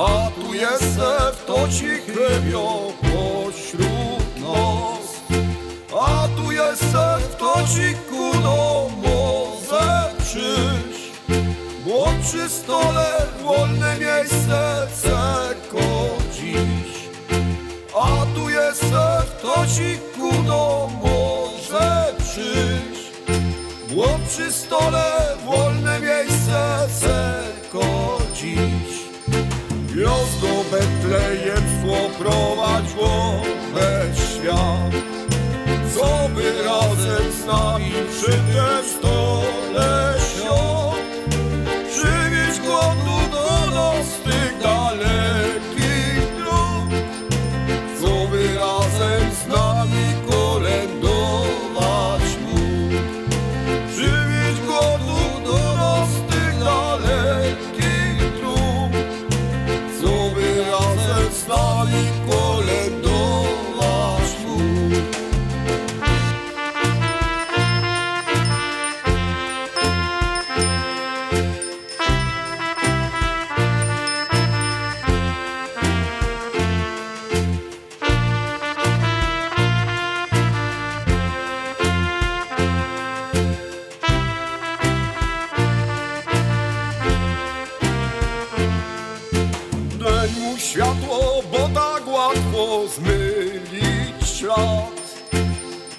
a tu jestem to cichy wio pośród nas. A tu jestem to ciku no może przyjść, bo przy stole wolne miejsce ceko dziś. A tu jestem to ciku no może przyjść, bo przy stole wolne miejsce ceko dziś. Gwiazdo Betlejemstwo prowadźło we świat. Co by razem z nami przy stoliku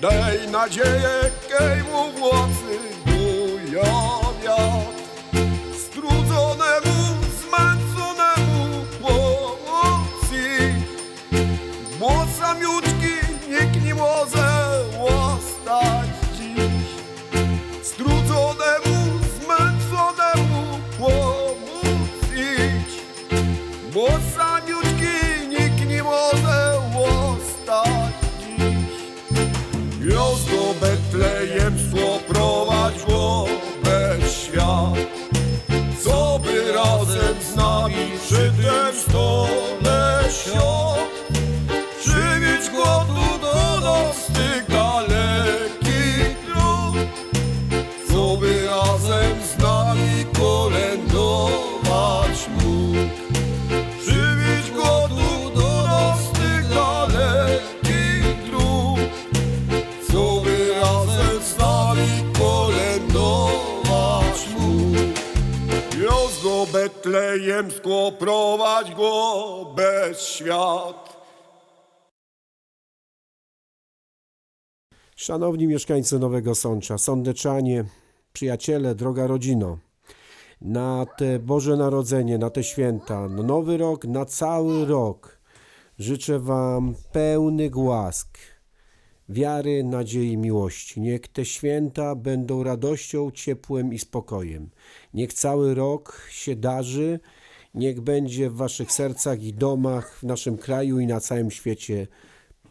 Daj nadzieję, kej mu władzy buja wiatr. Strudzonemu, ich. Bo samiutki nikt nie może łastać Gwiazdo Betlejemsko prowadź go bez świat. Szanowni mieszkańcy Nowego Sącza, sądeczanie, przyjaciele, droga rodzino, na te Boże Narodzenie, na te święta, na Nowy Rok, na cały rok życzę Wam pełnych łask, wiary, nadziei, miłości. Niech te święta będą radością, ciepłem i spokojem. Niech cały rok się darzy, niech będzie w Waszych sercach i domach, w naszym kraju i na całym świecie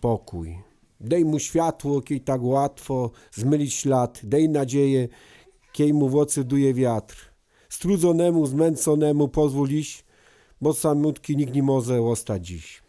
pokój. Dej mu światło, kiej tak łatwo zmylić ślad. Dej nadzieję, kiej mu w ocy duje wiatr. Strudzonemu, zmęczonemu pozwól iść, bo samutki nikt nie może ostać dziś.